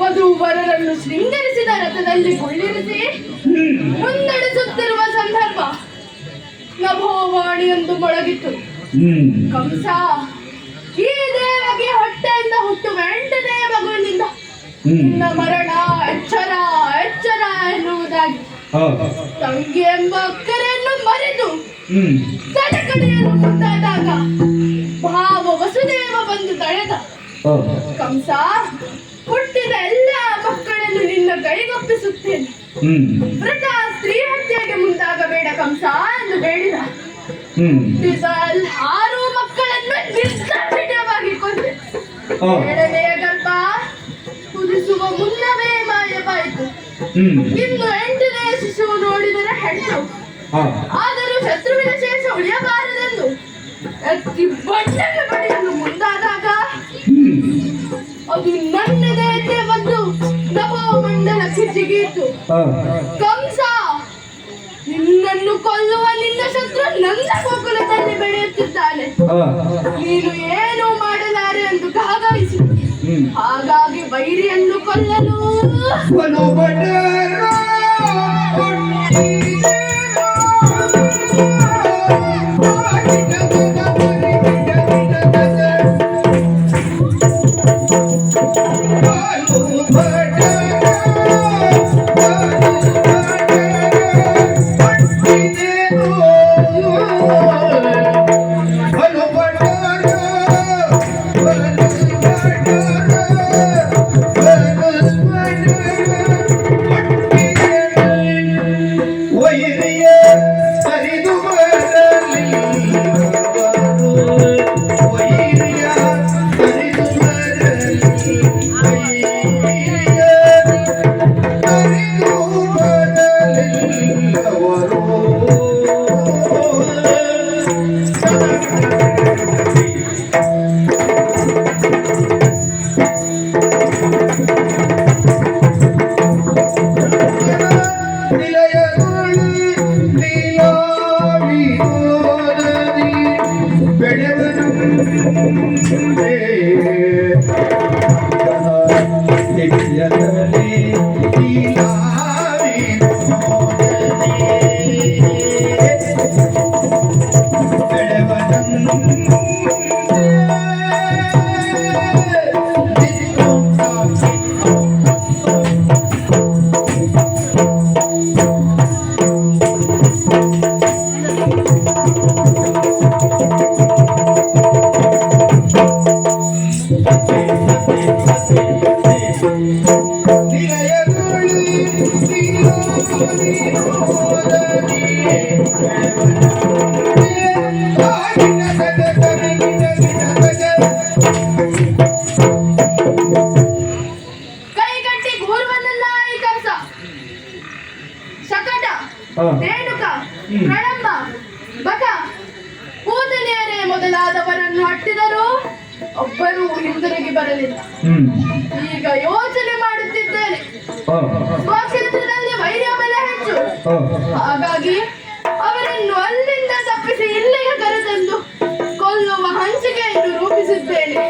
ವಧುವರರನ್ನು ಶೃಂಗರಿಸಿದ ರಥದಲ್ಲಿ ಕುಳ್ಳಿರಿಸಿ ಮುನ್ನಡೆಸುತ್ತಿರುವ ಸಂದರ್ಭ ನಭೋವಾಣಿ ಎಂದು ಬಳಗಿತ್ತು ಕಂಸ ಈ ದೇವಗೆ ಹೊಟ್ಟೆಯಿಂದ ಹುಟ್ಟು ಎಂಟನೇ ಮಗುವಿನಿಂದ. ನಿನ್ನ ಮರಣ ಎಚ್ಚರ ಎಚ್ಚರ ಎನ್ನುವುದಾಗಿ. ತಂಗಿ ಎಂಬ ಅಕ್ಕರೆಯನ್ನು ಮರೆತು ಹ್ಮ್. ತಡೆಕಡೆಯಲು ಮುಂದಾದಾಗ ಭಾವ ವಸುದೇವ ಬಂದು ತಳೆದ. ಕಂಸ ಹುಟ್ಟಿದ ಎಲ್ಲ ಮಕ್ಕಳನ್ನು ನಿನ್ನ ಕೈಗೊಪ್ಪಿಸುತ್ತೇನೆ. ಮೃತ ಸ್ತ್ರೀ ಹತ್ಯೆಗೆ ಮುಂದಾಗಬೇಡ ಕಂಸ ಎಂದು ಬೇಡಿದ ಆರು ಮಕ್ಕಳನ್ನು ನಿರ್ದಾಕ್ಷಿಣ್ಯವಾಗಿ ಕೊಂದೆ. ಎರಡನೆಯ ಗರ್ಭ ಕುದಿಸುವ ಮುನ್ನವೇ ಮಾಯವಾಯಿತು. ಇನ್ನು ಎಂಟನೇ ಶಿಶು ನೋಡಿದರೆ ಹೆಣ್ಣು. ಆದರೂ ಶತ್ರುವಿನ ಶೇಷ ಉಳಿಯಬಾರದೆಂದು. ಅತಿ ಬಡಿಯಲು ಮುಂದಾದಾಗ ಅದು ನನ್ನದೇ ಹಾ. ಕಂಸ ನಿನ್ನನ್ನು ಕೊಲ್ಲುವ ನಿನ್ನ ಶತ್ರು ನನ್ನ ಗೋಕುಲದಲ್ಲಿ ಬೆಳೆಯುತ್ತಿದ್ದಾನೆ. ನೀನು ಏನು ಮಾಡಲಾರೆ ಎಂದು ಗಾಗವಿಸಿ ಹಾಗಾಗಿ ವೈರಿಯನ್ನು ಕೊಲ್ಲಲು. ವೈರಿಯ ರೇಣುಕ ಪ್ರಣಮ್ಮ ಬಕ ಕೂದಲಿಯರೇ ಮೊದಲಾದವರನ್ನು ಹಟ್ಟಿದರೂ ಒಬ್ಬರು ಹಿಂದಿರುಗಿ ಬರಲಿಲ್ಲ. ಈಗ ಯೋಚನೆ ಹಾ. ಸ್ವಕ್ಷೇತ್ರದಲ್ಲಿ ವೈರ್ಯಬಲ ಹೆಚ್ಚು ಹಾಗಾಗಿ ಅವರನ್ನು ಅಲ್ಲಿಂದ ತಪ್ಪಿಸಿ ಇಲ್ಲಿಗೆ ಕರೆತಂದು ಕೊಲ್ಲುವ ಹಂಚಿಕೆಯನ್ನು ರೂಪಿಸಿದ್ದೇನೆ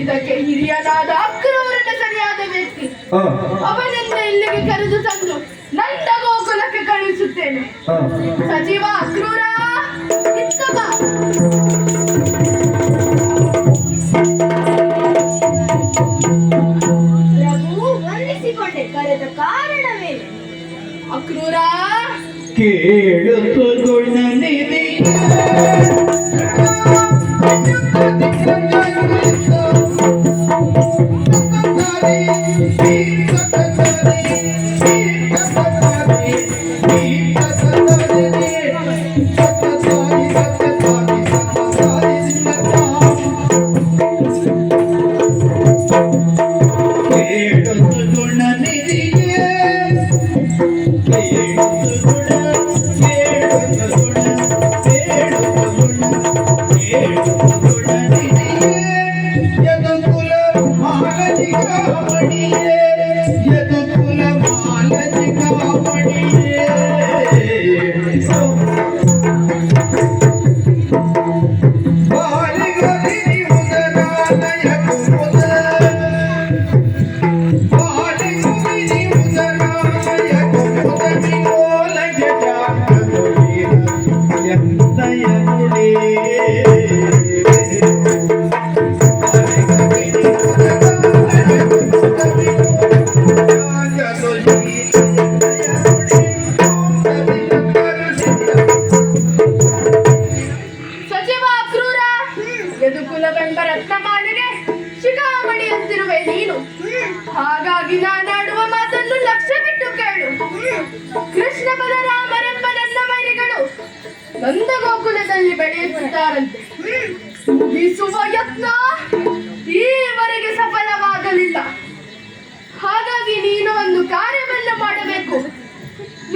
ಇದಕ್ಕೆ ಹಿರಿಯನಾದ ಅಕ್ರವರನ್ನ ಸರಿಯಾದ ವ್ಯಕ್ತಿ. ಅವನನ್ನ ಇಲ್ಲಿಗೆ ಕರೆದು ತಂದು ನಂದ ಗೋಕುಲಕ್ಕೆ ಕಳುಹಿಸುತ್ತೇನೆ. ಸಚಿವ ಅಕ್ರೂರ ಕೇಳುತ್ತು ಗುಣನಿಧಿ ಕೇಳುತ್ತು ಗುಣನಿಧಿಗೆ ಕೇಳುತ್ತು ಕೃಷ್ಣ ಬಲರಾಮರೆಂಬ ನನ್ನ ಮರಿಗಳು ನಂದ ಗೋಕುಲದಲ್ಲಿ ಬೆಳೆಯುತ್ತಿದ್ದಾರಂತೆ. ಮುಗಿಸುವ ಯತ್ನ ಈವರೆಗೆ ಸಫಲವಾಗಲಿಲ್ಲ. ಹಾಗಾಗಿ ನೀನು ಒಂದು ಕಾರ್ಯವನ್ನು ಮಾಡಬೇಕು.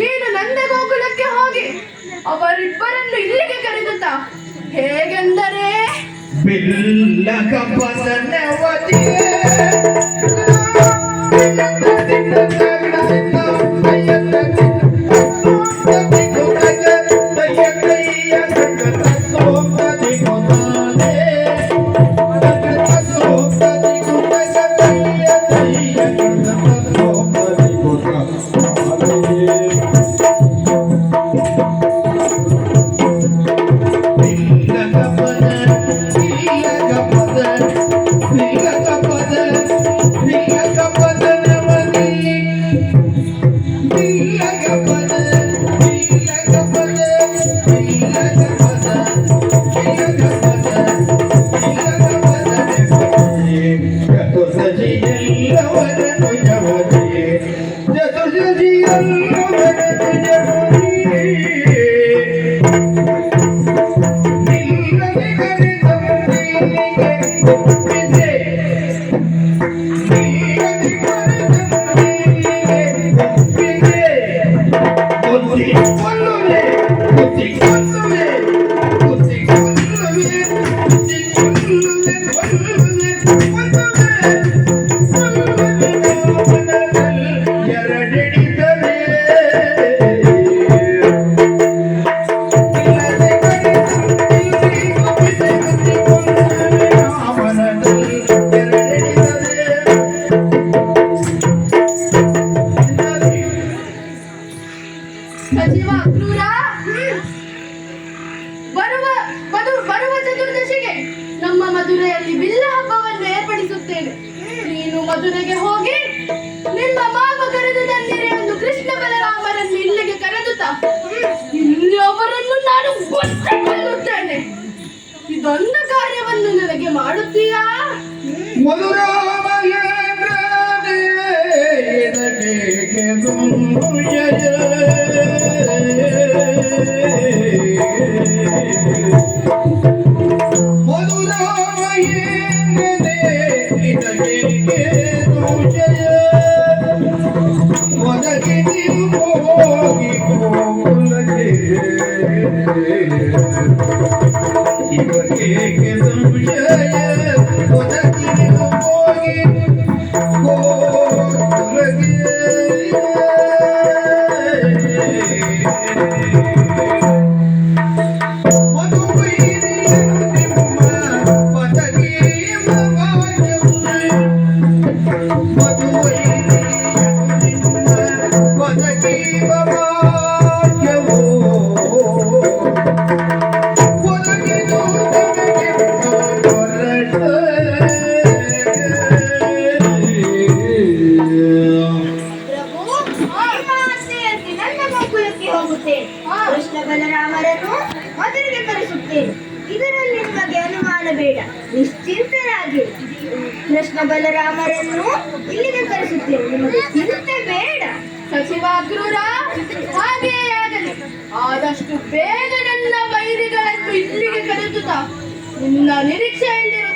ನೀನು ನಂದ ಗೋಕುಲಕ್ಕೆ ಹೋಗಿ ಅವರಿಬ್ಬರನ್ನು ಇಲ್ಲಿಗೆ ಕರೆದುತ್ತ ಹೇಗೆಂದರೆ? ಬಿಲ್ಲ Namaste. ಸಚಿವ ಅಕ್ರೂರ ಬರುವ ಬದು ಬರುವ ಚತುರ್ದಶಿಗೆ ನಮ್ಮ ಮಧುರೆಯಲ್ಲಿ ಬಿಲ್ಲ ಹಬ್ಬವನ್ನು ಏರ್ಪಡಿಸುತ್ತೇವೆ ನೀನು ಮಧುರೆಗೆ ಹೋಗಿ ನಿಮ್ಮ ಮಾವ ಕರೆದು ತಂದಿರೆ ಎಂದು ಕೃಷ್ಣ ಬಲರಾಮರನ್ನು ಇಲ್ಲಿಗೆ ಕರೆದುತಾ ಇಲ್ಲಿ ಅವರನ್ನು ನಾನು ಕೊಲ್ಲುತ್ತೇನೆ. ಇದೊಂದು ಕಾರ್ಯವನ್ನು ನನಗೆ ಮಾಡುತ್ತೀಯಾ? ಮಧುರಾಮಯೇ Amém. ಕೃಷ್ಣ ಬಲರಾಮರನ್ನು ಮೊದಲಿಗೆ ಕರೆಸುತ್ತೇನೆ. ಇದರಲ್ಲಿ ನಿಮಗೆ ಅನುಮಾನ ಬೇಡ. ನಿಶ್ಚಿಂತರಾಗಿ ಕೃಷ್ಣ ಬಲರಾಮರನ್ನು ಇಲ್ಲಿಗೆ ಕರೆಸುತ್ತೇನೆ. ನಿಮಗೆ ಚಿಂತೆ ಬೇಡ. ಸಚಿವ ಕ್ರೂರ ಹಾಗೆಯೇ ಆಗಲಿ. ಆದಷ್ಟು ಬೇಗ ನನ್ನ ವೈರಿಗಳನ್ನು ಇಲ್ಲಿಗೆ ಕರೆಸುತ್ತಾ ನಿನ್ನ ನಿರೀಕ್ಷೆಯಲ್ಲಿರುವ